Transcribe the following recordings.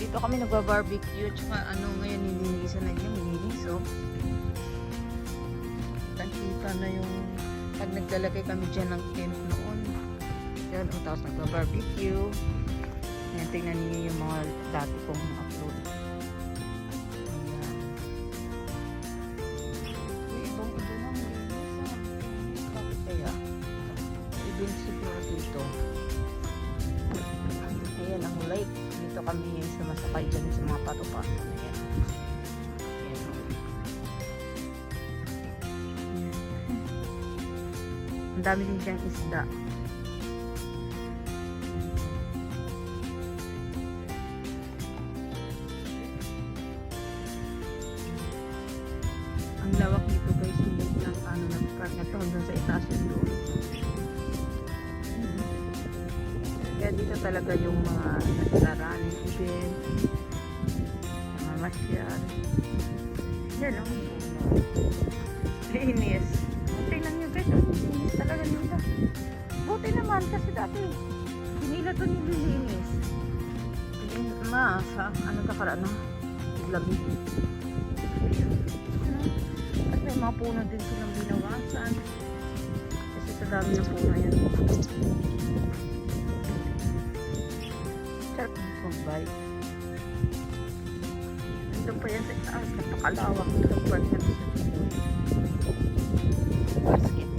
dito kami nagba-barbecue. Tsaka ano, ngayon nilinisan na niya. Nilinis oh. Kita na yung pag naglalagay kami dyan ng tent noon. Yan, o, tapos nagba-barbecue. Ayan, tingnan niyo yung mga dati kong dami din diyang isda. Ang lawak nito guys, hindi ng ano na park na to hanggang sa itaas yung doon. Kaya dito talaga yung mga naglaran, event, mga masyal. Yan ang linis. Dati, hinila to nililinis. Ma, sa ano ka para na? Labi. At may mga puno din silang binawasan. Kasi sa dami ng puno yan. Sarap ng mag-bike. Nandun pa yan sa itaas. Napakalawak. Itong park na to sa Tibon. Basketball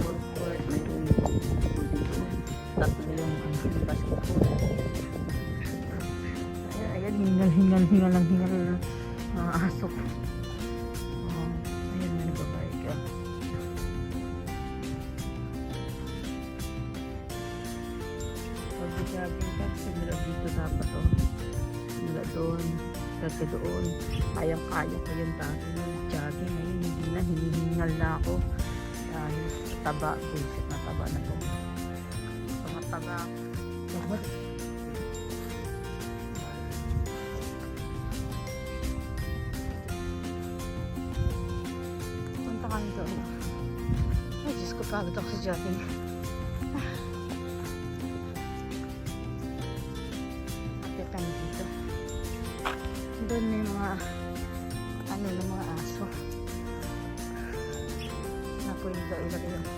Ayan, ayan, hingal, hingal, hingal, lang hingal mga aso. Oh, ayan na nagbabayag ka. Pag jogging ka, simula dito dapat oh. Simula doon, kagka doon. Kayang-kaya ko yun dati yung jogging. Ngayon, hindi na, hinihingal na ako. Dahil taba, bullshit kami doon. Ay, Diyos ko, pagod ako sa jogging. Akit kami dito. Doon may mga ano ng mga aso. Na pwede daw ilagay yung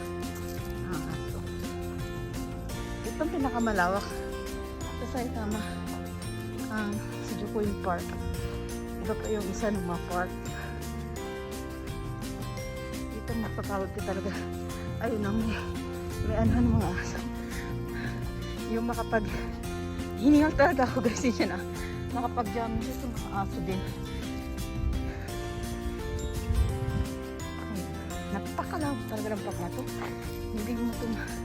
mga aso. Ito ang pinakamalawak sa Saitama. Ang sa Jukuin Park. Iba pa yung isa ng mga park dito mapapagod ka talaga. Ayun na may may ano ng mga aso. Yung makapag hiningal talaga ako guys. Yun na. Makapag jam dito mga aso din. Ay, napakalawak talaga ng park na to hindi mo ito ma-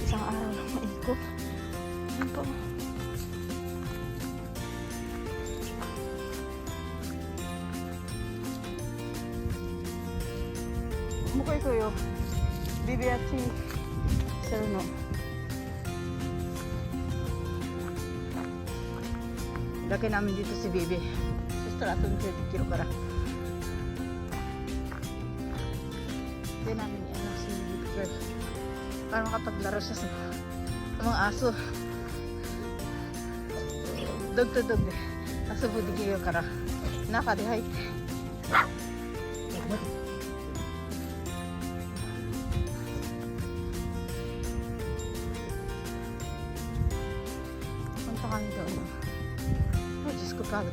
isang araw lang maikot ayun po Mukha ko yo. Bibi at si Seruno. Laki namin dito si Bibi. Gusto natin 20 kilo para. Hindi namin ano si Bibi. Para makapaglaro siya sa, sa mga aso. Dog to dog. Aso po di kayo kara. Nakadihay. Punta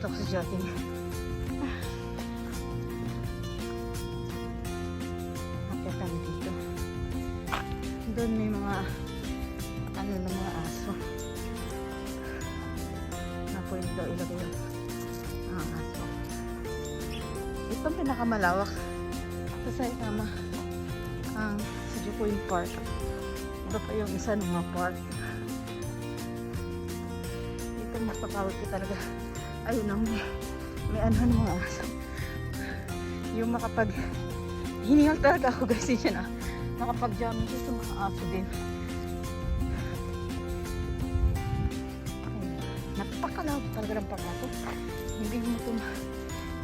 Ko, ako sa jogging. Akit kami dito. Doon may mga ano ng mga aso. Na pwede daw ilagay yung mga aso. Ito ang pinakamalawak sa Saitama. Ang sa Jukuin Park. Iba pa yung isa ng mga park dito mapapagod ka talaga ayun na, may, may ano ng mga aso. Yung makapag, hiningal talaga ako guys, yun na. Makapag-jamming siya sa mga aso din. Napakalawak talaga ng pagkato. Hindi mo itong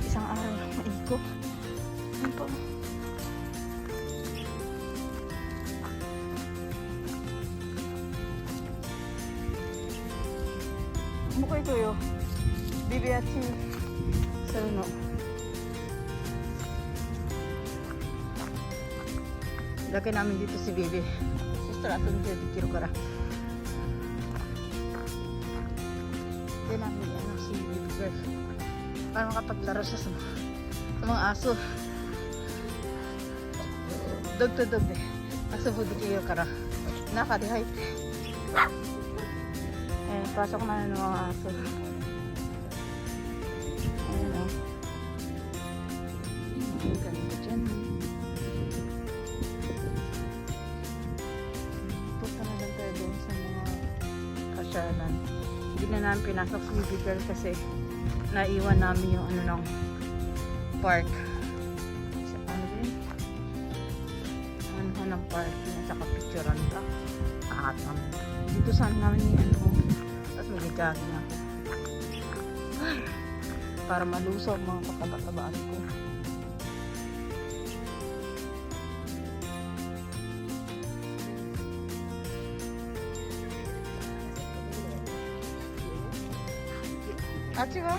isang araw maikot. Ano pa? Saruno. Lagay namin dito si Bibi. Sister, dito di kiro kara. Lagay namin ano, si Bibi girl. Para makapaglaro siya sa, sa mga to dog eh. Aso po di kiro kara. Nakadihay. Eh, pasok na ng mga aso. Namin pinasok si Girl kasi naiwan namin yung ano ng park. Sa ano yun? Ano ng park yun, saka picturean ka. Atam. Dito saan namin ni ano. Tapos ako. Ay, para malusaw ang mga kataba-tabaan ko. Sika?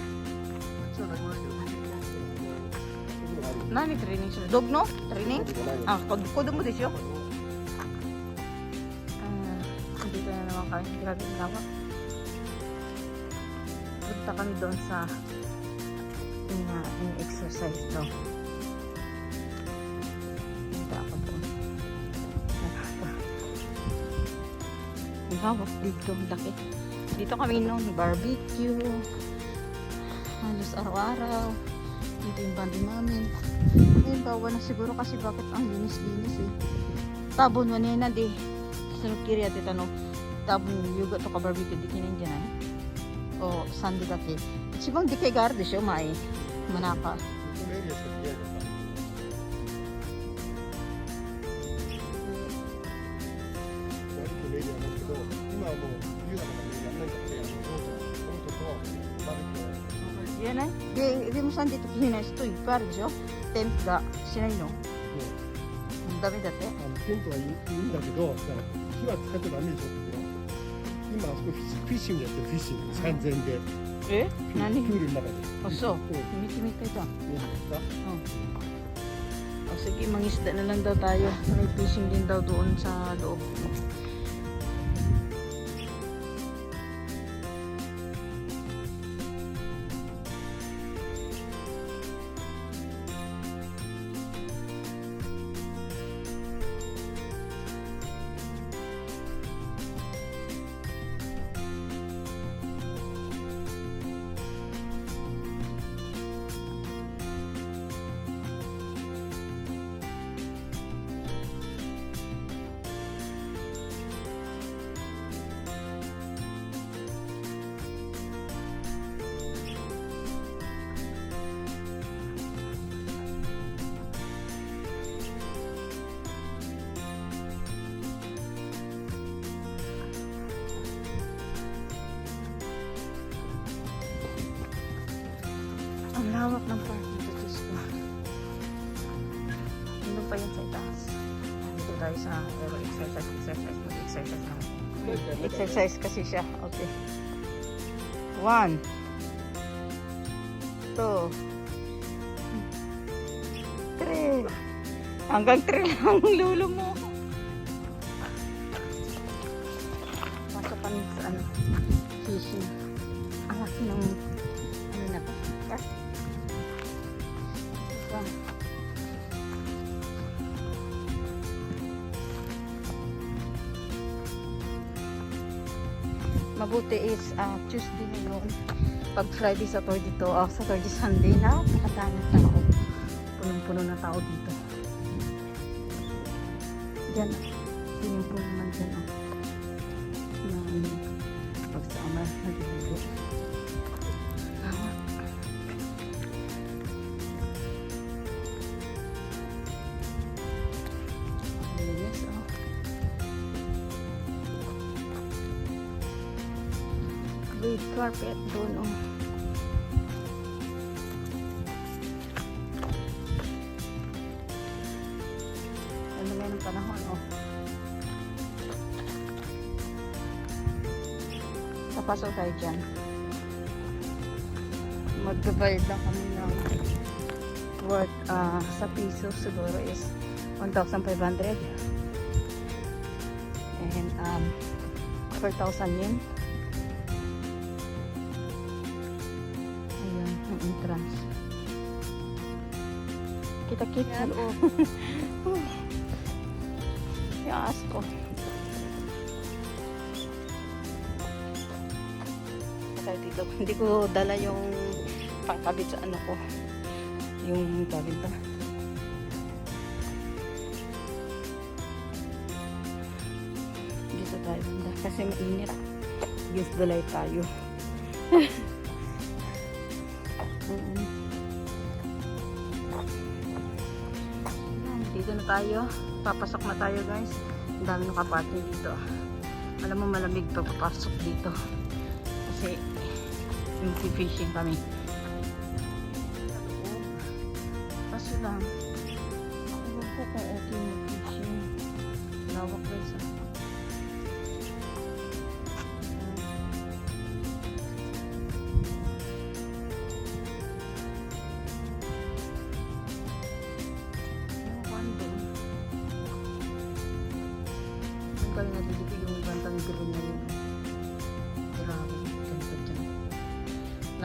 Nani training sila? Dog no? Training? Ah, kod kodo mo desyo? Ah, dito na naman kami. Grabe na ako. Punta kami doon sa in, uh, in exercise to. Punta ako doon. Ang hawak dito, ang laki. Dito kami noon, barbecue. Halos araw-araw. Dito yung bandi namin. Ngayon, bawa na siguro kasi bakit ang linis-linis eh. Tabon mo na di. Sunod kiri at itano. Tabon yuga to ka barbecue di kinin dyan ay. O sandi daki. Sibang di kay garde siya may manaka. このねない人いっぱいあるでしょ？テンプがしないの、う、ダメだって？あのテンはいいんだけど火は使ってゃダメでしょ今あそこフィッシングやってフィッシング3000で。え？何？プールの中で。あそう。見て見てた。いだうん。お sige, mangisda na lang daw tayo. Exercise kasi siya. Okay. One. Two. Three. Hanggang three lang ang lulo mo. Pasok kami sa ano, fishing. Ang laki ng ano na ba? Mabuti is uh, Tuesday ngayon. Pag Friday, Saturday to, uh, Saturday, Sunday na, nakadami tao. Punong-puno na tao dito. Diyan, pinupuno naman dyan. Oh. Na, ano, pagsama, nagliligo. Lawak. Panahon, oh. Papasok tayo dyan. Magbabayad lang kami ng worth ah, sa piso siguro is 1,500 and um 4,000 yen. Ayun ang entrance. Kita-kita. Sa yaas ko dito hindi ko dala yung pangkabit sa ano ko. Yung tawag ba dito tayo banda kasi mainit. The light tayo. Dito na tayo. Papasok na tayo guys ang dami nakaparking dito. Alam mo malamig pa papasok dito. Kasi yung fishing kami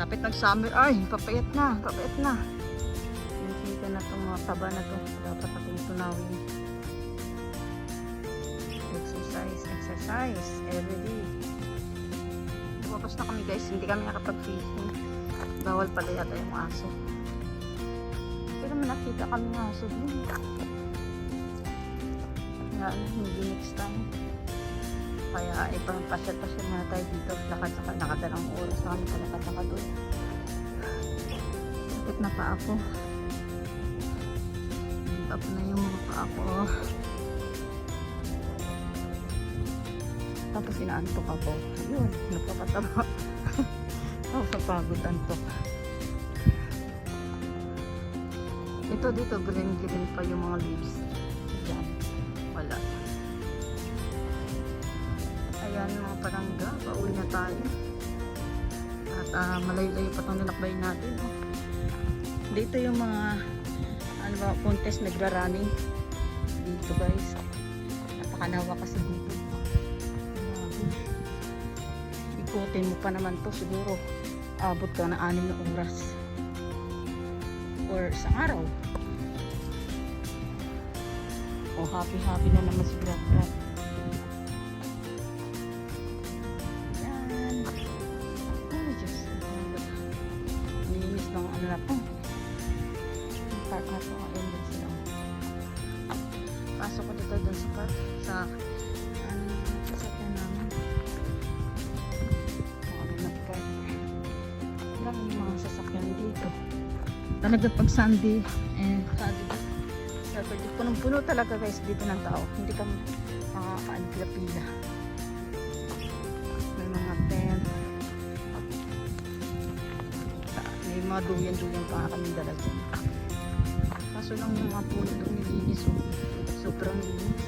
Lapit ng summer. Ay, papayat na, papayat na. Nakikita na itong mga taba na to. Dapat ating tunawin. Exercise, exercise. Every day. Lumabas na kami guys. Hindi kami nakapag-fishing. Bawal pala yata yung aso. Pero may nakita kami ng aso dun. Nga, hindi next time. Kaya ipang pasyal-pasyal na tayo dito. Lakad sa nakadalang oras na kami kalakad-lakad doon. Sakit na pa ako. Tap na yung mga pa ako. Tapos inaantok ako. Yun, napakataba. oh, sa pagod antok. Ito dito, green-green pa yung mga leaves. Pauwi na tayo. At ah, malayo-layo pa itong nilakbay natin. Oh. Dito yung mga ano ba, contest nagra-running. Dito guys. Napakalawa kasi dito. Grabe. Ikutin mo pa naman to siguro. Abot ka na anim na oras. Or isang araw. O happy-happy na naman si Brat Brat. Sunday and Saturday. Saturday, punong-puno talaga guys dito ng tao. Hindi kami makakakaan pila-pila. May mga tent. May mga duyan-duyan pa kami dala dyan. Kaso lang yung mga puno doon nilinis. Oh. Sobrang linis.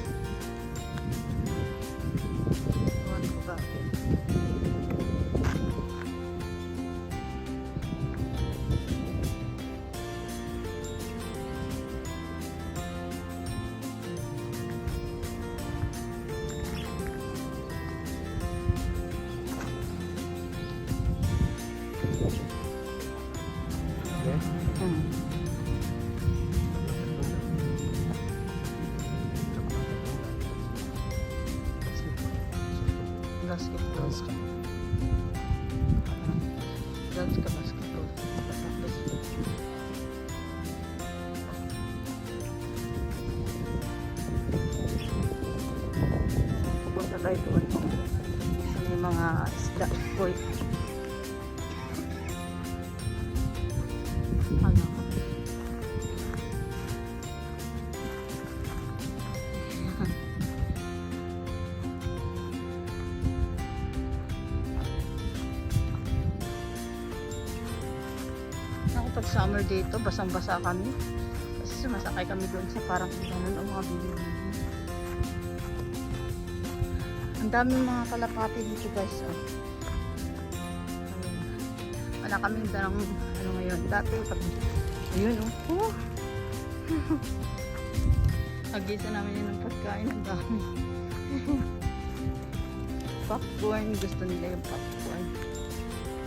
Tayo doon. Sa may mga isda. Boy. Ano? Ako pag summer dito, basang-basa kami. Kasi sumasakay kami doon sa parang ganun ang mga bili-bili. Daming mga kalapati dito guys. Oh. Ayun. Wala kaming dalang ano ngayon. Dati kami. Ayun oh. oh. Agisa namin yun ng pagkain. Ang dami. popcorn. Gusto nila yung popcorn.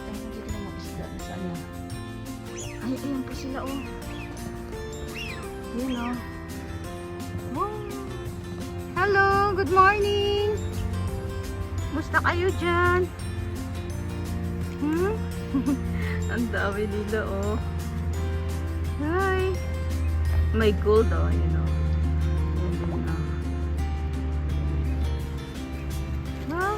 Ay, hindi ko na makisda. Saan? Ay, ayan po sila oh. Yun oh. Hello, good morning. Musta kayo dyan? Hmm? Ang dami nila oh. Hi. May gold oh, you know. Din oh. Wow.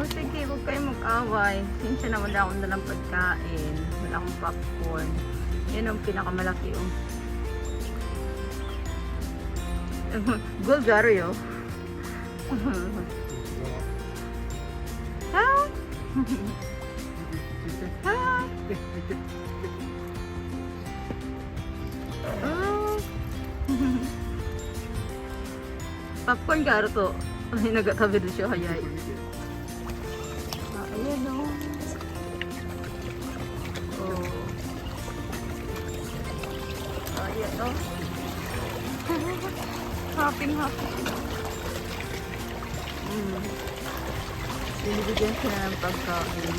Oh, sige, huwag kayong mag-away. Since na wala akong dalang pagkain. Wala akong popcorn. Yan ang pinakamalaki oh. Gold gary oh. Hi. Hi. Oh. Popcorn garo to. Ay, nagkatabi doon siya. Hayay. Ah, happy happy. Mm. Binibigyan siya ng pagkain.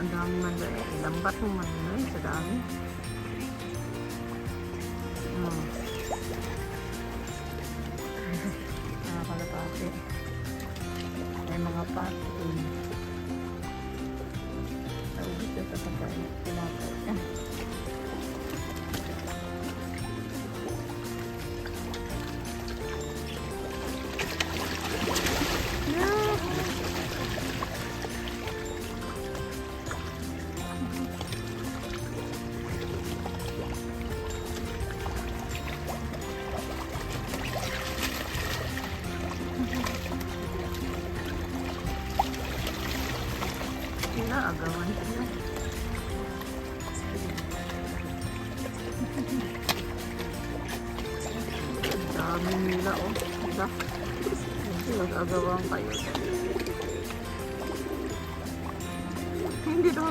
Ang dami man eh. Lambat mo man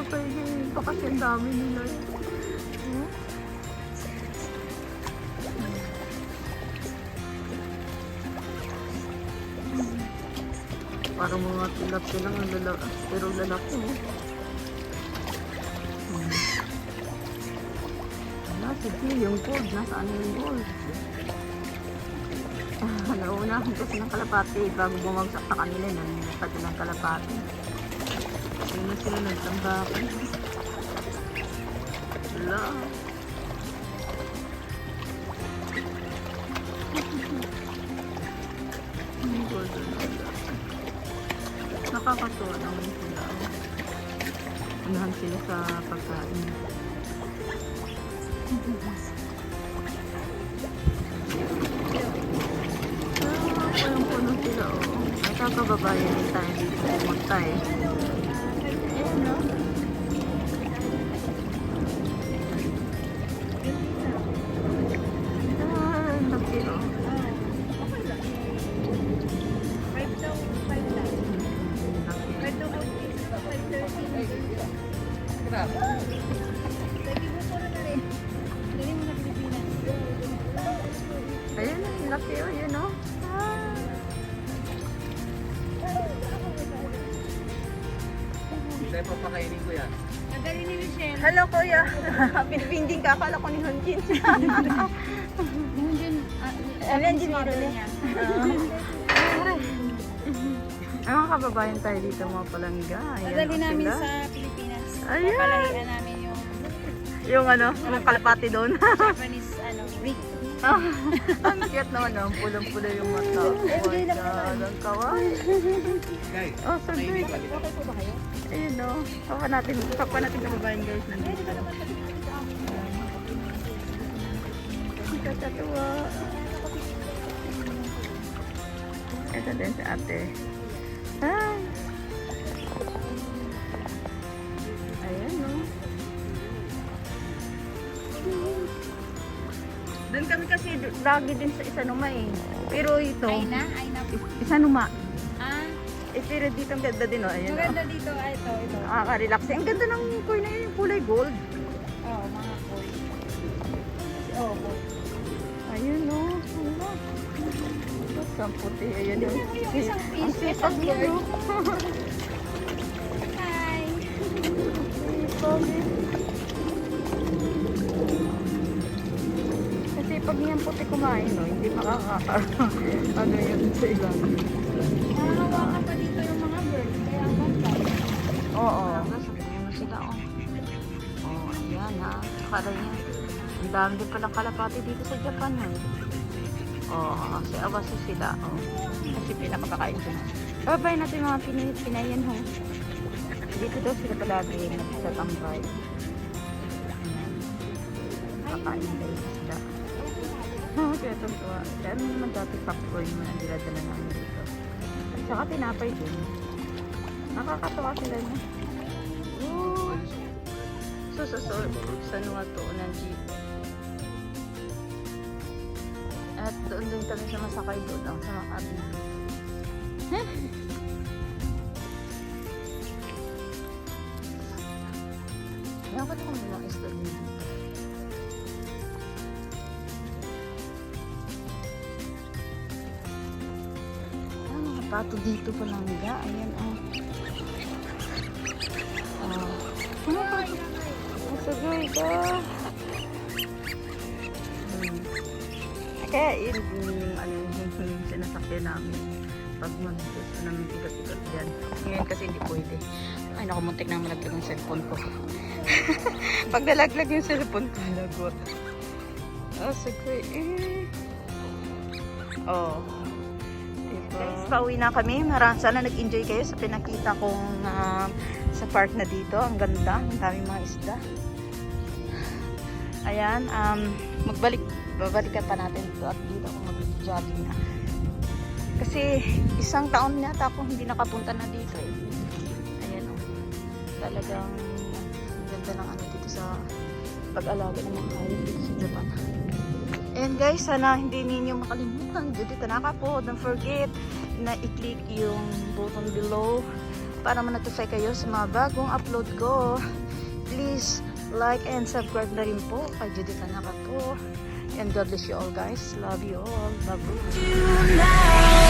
pwede. Ito kasi ang dami nila. eh. Hmm? Parang mga tilapia lang ang lalaki. Pero lalaki mo. Hmm. Wala, sige, yung gold. Nasaan yung gold? Ah, naunahan kasi ng kalapati bago bumagsak sa kanila. Nangyayapad ng kalapati. Hindi na sila nagtambakan. Wala. Gold na wala. Nakakatuwa naman sila. Unahan sila sa pagkain. Oh. Ay, kakababayan din tayo dito. Pumunta eh. Kababayan tayo dito mga palangga. Ayan, Nadali oh, namin sila. sa Pilipinas. Ayan. Papalahian namin yung Yung ano, yung kalapati doon. Japanese ano. Ah, ang cute naman, oh. Pulang-pula yung mata. Oh my God, ang kawaii. Guys, Oh, halika. Okay po ba kayo? Ayun, no. Papa natin, papa natin kababayan guys. Nandito. Katatuwa. Ito din si ate. Hi! Ayan, no? Doon kami kasi lagi din sa Isanuma eh. Pero ito, Ay na, ay na. Isanuma. Ah, Eh, pero dito ang ganda din, oh. Ayan, oh. maganda dito. Ah, ito, ito. Nakaka-relax. Ang ganda ng coin na yun, yung kulay gold. Oo, oh, mga boy. Oo, boy. Ayun, no. Ano? Ba't ang puti? Ayan, yung, isang ang fish, sipag isang niya? Hi! Sipag eh. Kasi pag niyang puti kumain, no, hindi makakaka. ano yun sa ilang. Nakahawakan pa dito yung mga bird. Kaya ang ganda. Oo. Sabihin mo sila, oh. Oh, ayan ha. Akala niya. Ang dami din palang kalapati dito sa Japan, eh. Oo, oh, kasi awasi sila, oh. Kasi pinakakakain ko na. Babay natin mga Pinay, Pinayan, ho. Dito daw sila palagi nagtatambay. Ayan. Kakain daw sila. Oo, kaya tuntua. Kaya ano naman dati popcorn mo na diladala namin dito. At saka tinapay din. Nakakatawa sila niya. Ooh. So, so, so, sa nunga to ng jeep. Doon din kami sa masakay doon ang sa Makabi. Dapat ko mga isda din. Ah, mga pato dito pa lang ga. Ayan, oh. Oh. Ano pa? Masagay ka. Kaya yun yung ano yung, sinasakyan namin pag mag-gusto namin ikot-ikot dyan. Ngayon kasi hindi pwede. Ay naku, muntik na malaglag yung cellphone ko. pag nalaglag yung cellphone ko, lagot. Oh, sagay. Eh. Oh. Diba? Guys, pauwi na kami. Marang sana nag-enjoy kayo sa pinakita kong ah, sa park na dito. Ang ganda. Ang daming mga isda. Ayan. Um, magbalik. Babalikan pa natin ito at dito ako mag-jogging na. Kasi isang taon na ako hindi nakapunta na dito eh. Ayan o. Talagang ang ganda ng ano dito sa pag-alaga ng mga hayop dito sa Japan. And guys, sana hindi ninyo makalimutan. Judy Tanaka po. Don't forget na i-click yung button below para ma-notify kayo sa mga bagong upload ko. Please like and subscribe na rin po kay Judy Tanaka po. And God bless you all guys. Love you all. Love you.